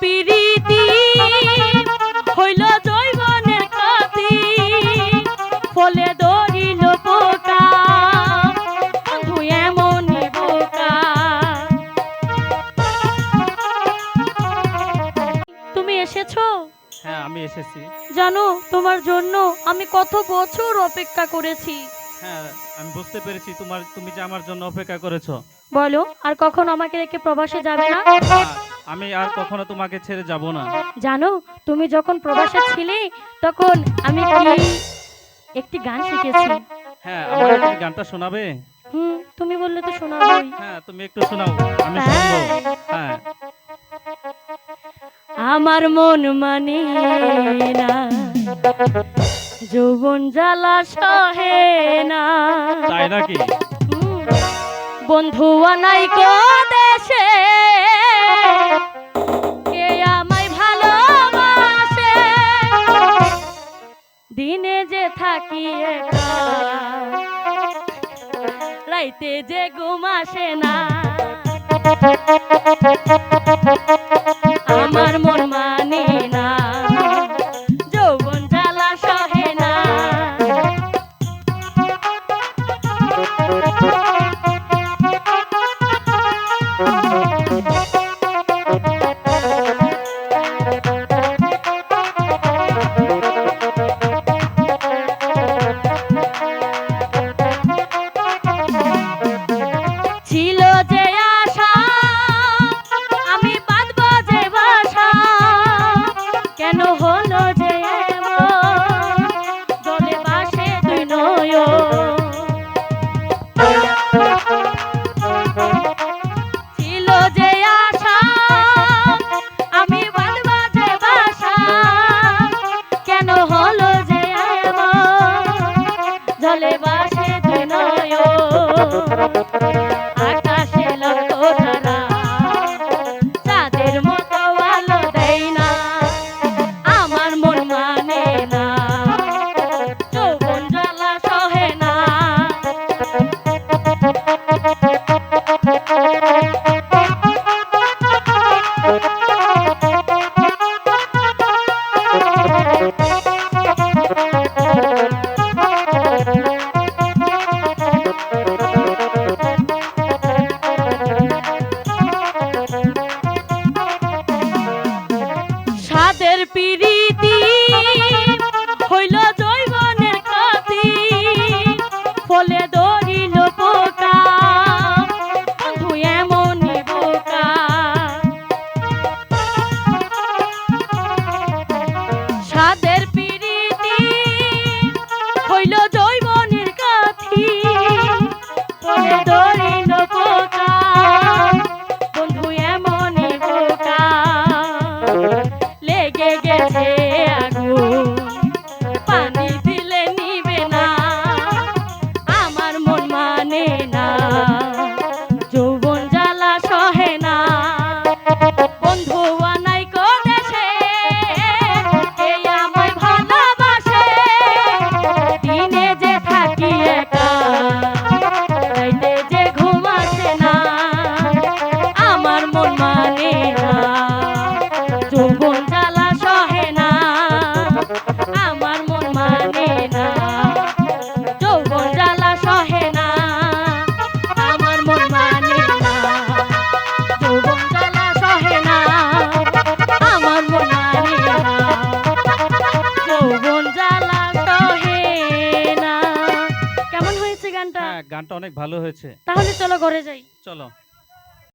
প্রীতি হইল জৈবনের কাতি ফলে দরিল পোকা বন্ধু এমনই বোকা। তুমি এসেছ? হ্যাঁ আমি এসেছি। জানো তোমার জন্য আমি কত বছর অপেক্ষা করেছি। হ্যাঁ আমি বুঝতে পেরেছি তোমার তুমি যে আমার জন্য অপেক্ষা করেছ। বলো আর কখনো আমাকে রেখে প্রবাসে যাবে না? হ্যাঁ, আমি আর কখনো তোমাকে ছেড়ে যাব না। জানো তুমি যখন প্রবাসে ছিলে তখন আমি কি একটি গান শিখেছি। হ্যাঁ আমার একটু গানটা শোনাবে? হুম তুমি বললে তো শোনাবই। হ্যাঁ তুমি একটু শোনাও আমি শুনব। হ্যাঁ। আমার মন মানে না যৌবন জ্বালা সহে না। তাই নাকি? বন্ধু আনাই কো থাকি একা রাইতে যে ঘুম আসে না। জলে বাসে প্রীতি হইল দৈবনের কাতি ফলে দরিল গানটা অনেক ভালো হয়েছে। তাহলে চলো ঘরে যাই। চলো।